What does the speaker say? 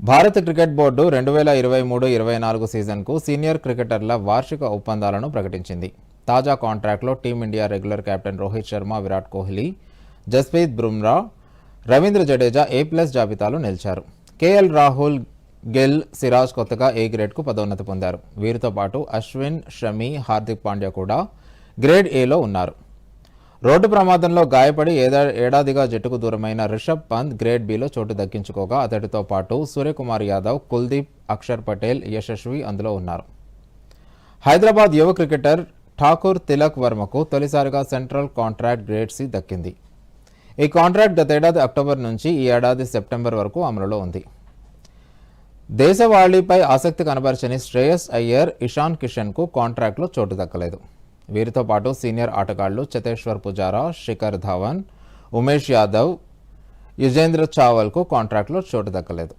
భారత cricket board రెండు వేల ఇరవై మూడు ఇరవై నాలుగు సీజన్కు సీనియర్ క్రికెటర్ల వార్షిక ఒప్పందాలను ప్రకటించింది. తాజా కాంట్రాక్ట్లో team India regular captain Rohit Sharma Virat Kohli Jasprit Bumrah Ravindra Jadeja A plus జాబితాలో నిలిచారు. కేఎల్ రాహుల్ గిల్ సిరాజ్ కొత్తగా ఏ గ్రేడ్కు పదోన్నతి పొందారు. వీరితో పాటు అశ్విన్ షమి హార్దిక్ పాండ్యా కూడా గ్రేడ్ ఏలో ఉన్నారు. రోడ్డు ప్రమాదంలో గాయపడి ఏదా ఏడాదిగా జట్టుకు దూరమైన రిషబ్ పంత్ గ్రేడ్ బిలో చోటు దక్కించుకోగా అతడితో పాటు సూర్యకుమార్ యాదవ్ కుల్దీప్ అక్షర్ పటేల్ యశస్వి అందులో ఉన్నారు. హైదరాబాద్ యువ క్రికెటర్ ఠాకూర్ తిలక్ వర్మకు తొలిసారిగా సెంట్రల్ కాంట్రాక్ట్ గ్రేడ్ సి దక్కింది. ఈ కాంట్రాక్ట్ గతేడాది అక్టోబర్ నుంచి ఈ ఏడాది సెప్టెంబర్ వరకు అమలులో ఉంది. దేశవాళీపై ఆసక్తి కనబరచని శ్రేయస్ అయ్యర్ ఇషాన్ కిషన్కు కాంట్రాక్ట్లో చోటు దక్కలేదు. వీరితో పాటు సీనియర్ ఆటగాళ్ళు చతేశ్వర్ పుజారా శిఖర్ ధవన్ ఉమేష్ యాదవ్ యుజేంద్ర చావల్కు కాంట్రాక్ట్లో చోటు దక్కలేదు.